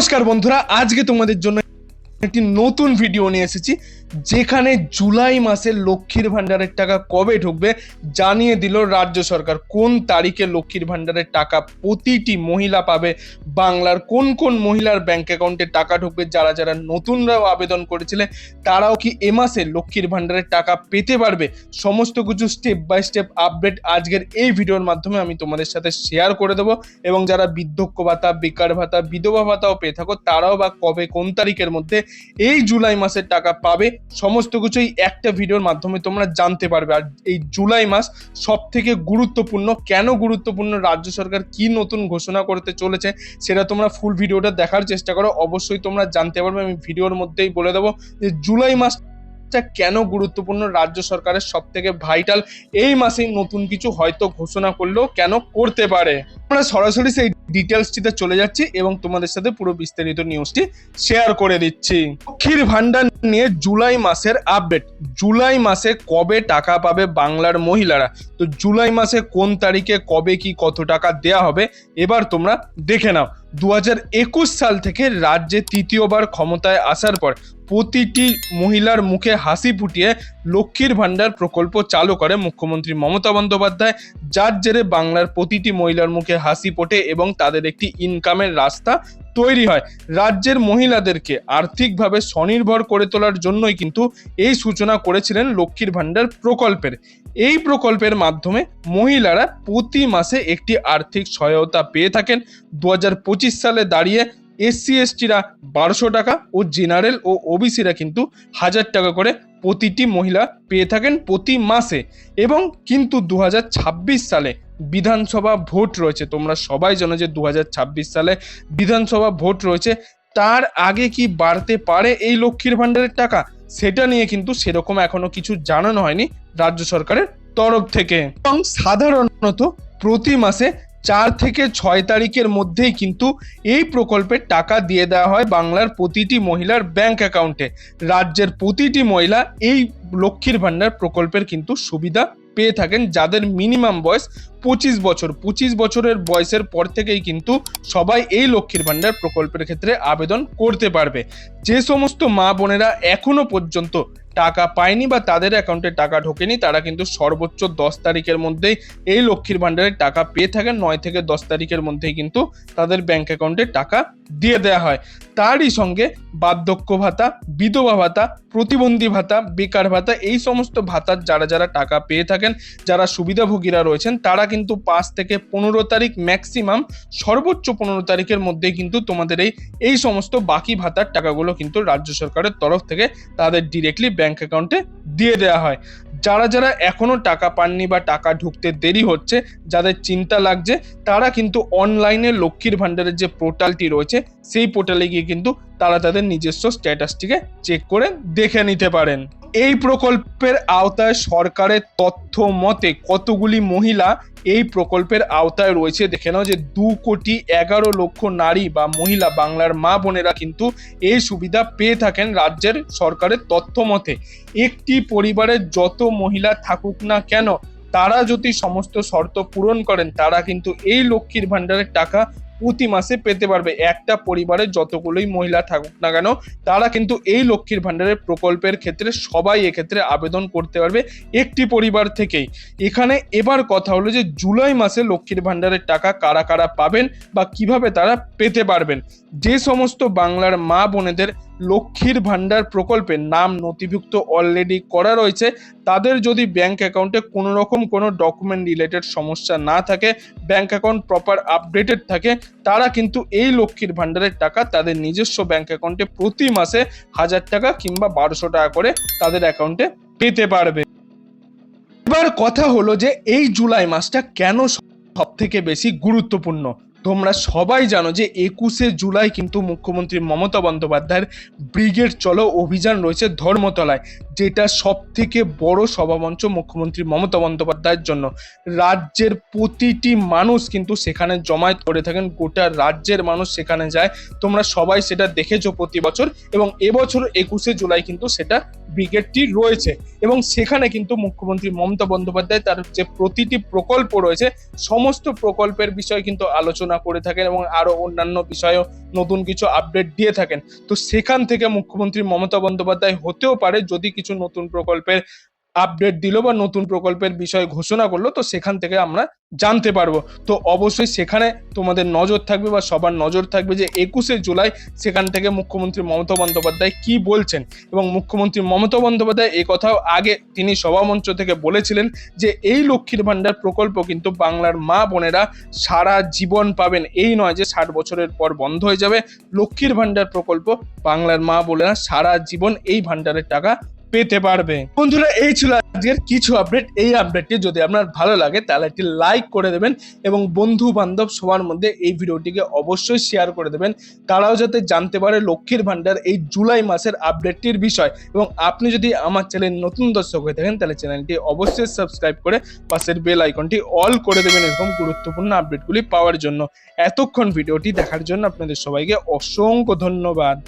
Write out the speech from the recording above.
নমস্কার বন্ধুরা আজকে তোমাদের জন্য একটি নতুন ভিডিও নিয়ে এসেছি। যেখানে জুলাই মাসে লক্ষ্মীর ভান্ডারের টাকা কবে ঢুকবে জানিয়ে দিল রাজ্য সরকার। কোন তারিখে লক্ষ্মীর ভান্ডারের টাকা প্রতিটি মহিলা পাবে? বাংলার কোন কোন মহিলার ব্যাংক অ্যাকাউন্টে টাকা ঢুকবে? যারা যারা নতুনরাও আবেদন করেছিলেন তারাও কি এ মাসে লক্ষ্মীর ভান্ডারের টাকা পেতে পারবে? সমস্ত কিছু স্টেপ বাই স্টেপ আপডেট আজকের এই ভিডিওর মাধ্যমে আমি তোমাদের সাথে শেয়ার করে দেবো। এবং যারা বৃদ্ধক্য ভাতা, বেকার ভাতা, বিধবা ভাতাও পেয়ে থাকো, তারাও বা কবে কোন তারিখের মধ্যে এই জুলাই মাসের টাকা পাবে? সমস্ত কিছুই একটা ভিডিওর মাধ্যমে তোমরা জানতে পারবে। আর এই জুলাই মাস সব থেকে গুরুত্বপূর্ণ, কেন গুরুত্বপূর্ণ, রাজ্য সরকার কি নতুন ঘোষণা করতে চলেছে সেটা তোমরা ফুল ভিডিওটা দেখার চেষ্টা করো। অবশ্যই তোমরা জানতে পারবে। আমি ভিডিওর মধ্যেই বলে দেবো যে জুলাই মাসটা কেন গুরুত্বপূর্ণ, রাজ্য সরকারের সব থেকে ভাইটাল এই মাসেই নতুন কিছু হয়তো ঘোষণা করলেও কেন করতে পারে। আমরা সরাসরি সেই ডিটেলসটিতে চলে যাচ্ছি এবং তোমাদের সাথে পুরো বিস্তারিত নিউজটি শেয়ার করে দিচ্ছি। লক্ষ্মীর ভান্ডার নিয়ে জুলাই মাসের আপডেট জুলাই মাসে কবে টাকা পাবে বাংলার মহিলারা? তো জুলাই মাসে কোন তারিখে কবে কি কত টাকা দেয়া হবে? এবার তোমরা দেখে নাও। দু সাল থেকে রাজ্যে তৃতীয়বার ক্ষমতায় আসার পর প্রতিটি মহিলার মুখে হাসি ফুটিয়ে লক্ষ্মীর ভাণ্ডার প্রকল্প চালু করে মুখ্যমন্ত্রী মমতা বন্দ্যোপাধ্যায়, যার জেরে বাংলার প্রতিটি মহিলার মুখে হাসি ফোটে এবং তাদের একটি ইনকামের রাস্তা তৈরি হয়। রাজ্যের মহিলাদেরকে আর্থিকভাবে স্বনির্ভর করে তোলার জন্যই কিন্তু এই সূচনা করেছিলেন লক্ষ্মীর ভান্ডার প্রকল্পের। এই প্রকল্পের মাধ্যমে মহিলারা প্রতি মাসে একটি আর্থিক সহায়তা পেয়ে থাকেন। দু হাজার পঁচিশ সালে দাঁড়িয়ে এসসি এসটিরা বারোশো টাকা ও জেনারেল ও ওবিসিরা কিন্তু হাজার টাকা করে প্রতিটি মহিলা পেয়ে থাকেন প্রতি মাসে। এবং কিন্তু দু হাজার ছাব্বিশ সালে বিধানসভা ভোট রয়েছে। তোমরা সবাই জানো যে দু হাজার ছাব্বিশ সালে বিধানসভা ভোট রয়েছে। তার আগে কি বাড়তে পারে এই লক্ষ্মীর ভান্ডারের টাকা? সেটা নিয়ে কিন্তু সেরকম এখনও কিছু জানানো হয়নি রাজ্য সরকারের তরফ থেকে। এবং সাধারণত প্রতি মাসে চার থেকে ছয় তারিখের মধ্যেই কিন্তু এই প্রকল্পের টাকা দিয়ে দেওয়া হয় বাংলার প্রতিটি মহিলার ব্যাংক অ্যাকাউন্টে। রাজ্যের প্রতিটি মহিলা এই লক্ষ্মীর ভান্ডার প্রকল্পের কিন্তু সুবিধা পেয়ে থাকেন যাদের মিনিমাম বয়স পঁচিশ বছর। পঁচিশ বছরের বয়সের পর থেকেই কিন্তু সবাই এই লক্ষ্মীর ভাণ্ডার প্রকল্পের ক্ষেত্রে আবেদন করতে পারবে। যে সমস্ত মা বোনেরা এখনও পর্যন্ত টাকা পায়নি বা তাদের অ্যাকাউন্টে টাকা ঢোকেনি, তারা কিন্তু সর্বোচ্চ দশ তারিখের মধ্যেই এই লক্ষ্মীর ভান্ডারের টাকা পেয়ে থাকেন। নয় থেকে দশ তারিখের মধ্যেই কিন্তু তাদের ব্যাংক অ্যাকাউন্টে টাকা দিয়ে দেওয়া হয়। তারই সঙ্গে বার্ধক্য ভাতা, বিধবা ভাতা, প্রতিবন্ধী ভাতা, বেকার ভাতা, এই সমস্ত ভাতার যারা যারা টাকা পেয়ে থাকেন, যারা সুবিধাভোগীরা রয়েছেন, তারা কিন্তু পাঁচ থেকে পনেরো তারিখ ম্যাক্সিমাম সর্বোচ্চ পনেরো তারিখের মধ্যে কিন্তু তোমাদের এই এই সমস্ত বাকি ভাতার টাকাগুলো কিন্তু রাজ্য সরকারের তরফ থেকে তাদের ডিরেক্টলি ব্যাংক অ্যাকাউন্টে দিয়ে দেওয়া হয়। যারা যারা এখনও টাকা পাননি বা টাকা ঢুকতে দেরি হচ্ছে, যাদের চিন্তা লাগছে, তারা কিন্তু অনলাইনে লক্ষ্মীর ভাণ্ডারের যে পোর্টালটি রয়েছে, সেই পোর্টালে গিয়ে কিন্তু তারা তাদের নিজস্ব স্ট্যাটাসটিকে চেক করে দেখে নিতে পারেন। এই প্রকল্পের আওতায় সরকারের তথ্য মতে কতগুলি মহিলা এই প্রকল্পের আওতায় রয়েছে? দেখে নাও যে দু কোটি এগারো লক্ষ নারী বা মহিলা বাংলার মা বোনেরা কিন্তু এই সুবিধা পেয়ে থাকেন রাজ্যের সরকারের তথ্য মতে। একটি পরিবারের যত মহিলা থাকুক না কেন, তারা যদি সমস্ত শর্ত পূরণ করেন, তারা কিন্তু এই লক্ষ্মীর ভাণ্ডারের টাকা প্রতি মাসে পেতে পারবে। একটা পরিবারে যতগুলোই মহিলা থাকুক না কেন, তারা কিন্তু এই লক্ষ্মীর ভান্ডারের প্রকল্পের ক্ষেত্রে সবাই এক্ষেত্রে আবেদন করতে পারবে একটি পরিবার থেকেই। এখানে এবার কথা হলো যে, জুলাই মাসে লক্ষ্মীর ভান্ডারের টাকা কারা কারা পাবেন বা কীভাবে তারা পেতে পারবেন? যে সমস্ত বাংলার মা বোনেদের লক্ষ্মীর ভান্ডার প্রকল্পের নাম নথিভুক্ত অলরেডি করা রয়েছে। তাদের যদি ব্যাংক অ্যাকাউন্টে কোনো রকম কোনো ডকুমেন্ট রিলেটেড সমস্যা না থাকে ব্যাংক অ্যাকাউন্ট প্রপার আপডেটেড থাকে, তারা কিন্তু এই লক্ষ্মীর ভান্ডারের টাকা তাদের নিজস্ব ব্যাংক অ্যাকাউন্টে প্রতি মাসে হাজার টাকা কিংবা বারোশো টাকা করে তাদের অ্যাকাউন্টে পেতে পারবে। এবার কথা হলো যে এই জুলাই মাসটা কেন সব থেকে বেশি গুরুত্বপূর্ণ? তোমরা সবাই জানো যে একুশে জুলাই কিন্তু মুখ্যমন্ত্রী মমতা বন্দ্যোপাধ্যায়ের ব্রিগেড চলো অভিযান রয়েছে ধর্মতলায়, যেটা সব থেকে বড় সভামঞ্চ মুখ্যমন্ত্রী মমতা বন্দ্যোপাধ্যায়ের জন্য। রাজ্যের প্রতিটি মানুষ কিন্তু সেখানে জমায়েত করে থাকেন, গোটা রাজ্যের মানুষ সেখানে যায়। তোমরা সবাই সেটা দেখেছ প্রতি বছর এবং এবছর একুশে জুলাই কিন্তু সেটা ব্রিগেডটি রয়েছে এবং সেখানে কিন্তু মুখ্যমন্ত্রী মমতা বন্দ্যোপাধ্যায় তার যে প্রতিটি প্রকল্প রয়েছে, সমস্ত প্রকল্পের বিষয়ে কিন্তু আলোচনা করে থাকেন এবং আরও অন্যান্য বিষয়েও নতুন কিছু আপডেট দিয়ে থাকেন। তো সেখান থেকে মুখ্যমন্ত্রী মমতা বন্দ্যোপাধ্যায় হতেও পারে যদি কিছু নতুন প্রকল্পের আপডেট দিল বা নতুন প্রকল্পের বিষয়ে ঘোষণা করল, তো সেখান থেকে আমরা জানতে পারব। তো অবশ্যই সেখানে তোমাদের নজর থাকবে বা সবার নজর থাকবে যে একুশে জুলাই সেখান থেকে মুখ্যমন্ত্রী মমতা বন্দ্যোপাধ্যায় কি বলছেন এবং মুখ্যমন্ত্রী মমতা বন্দ্যোপাধ্যায় এই কথাও আগে তিনি সভামঞ্চ থেকে বলেছিলেন যে এই লক্ষ্মীর ভান্ডার প্রকল্প কিন্তু বাংলার মা বোনেরা সারা জীবন পাবেন। এই নয় যে ষাট বছরের পর বন্ধ হয়ে যাবে। লক্ষ্মীর ভাণ্ডার প্রকল্প বাংলার মা বোনেরা সারা জীবন এই ভান্ডারের টাকা পেতে পারবে। বন্ধুরা, এই ছিল আজকের কিছু আপডেট এই আপডেটটি যদি আপনার ভালো লাগে, তাহলে একটি লাইক করে দেবেন এবং বন্ধু বান্ধব সবার মধ্যে এই ভিডিওটিকে অবশ্যই শেয়ার করে দেবেন। তারাও যাতে জানতে পারে লক্ষ্মীর ভান্ডার এই জুলাই মাসের আপডেটটির বিষয়। এবং আপনি যদি আমার চ্যানেল নতুন দর্শক হয়ে থাকেন, তাহলে চ্যানেলটি অবশ্যই সাবস্ক্রাইব করে পাশের বেল আইকনটি অল করে দেবেন এরকম গুরুত্বপূর্ণ আপডেটগুলি পাওয়ার জন্য। এতক্ষণ ভিডিওটি দেখার জন্য আপনাদের সবাইকে অসংখ্য ধন্যবাদ।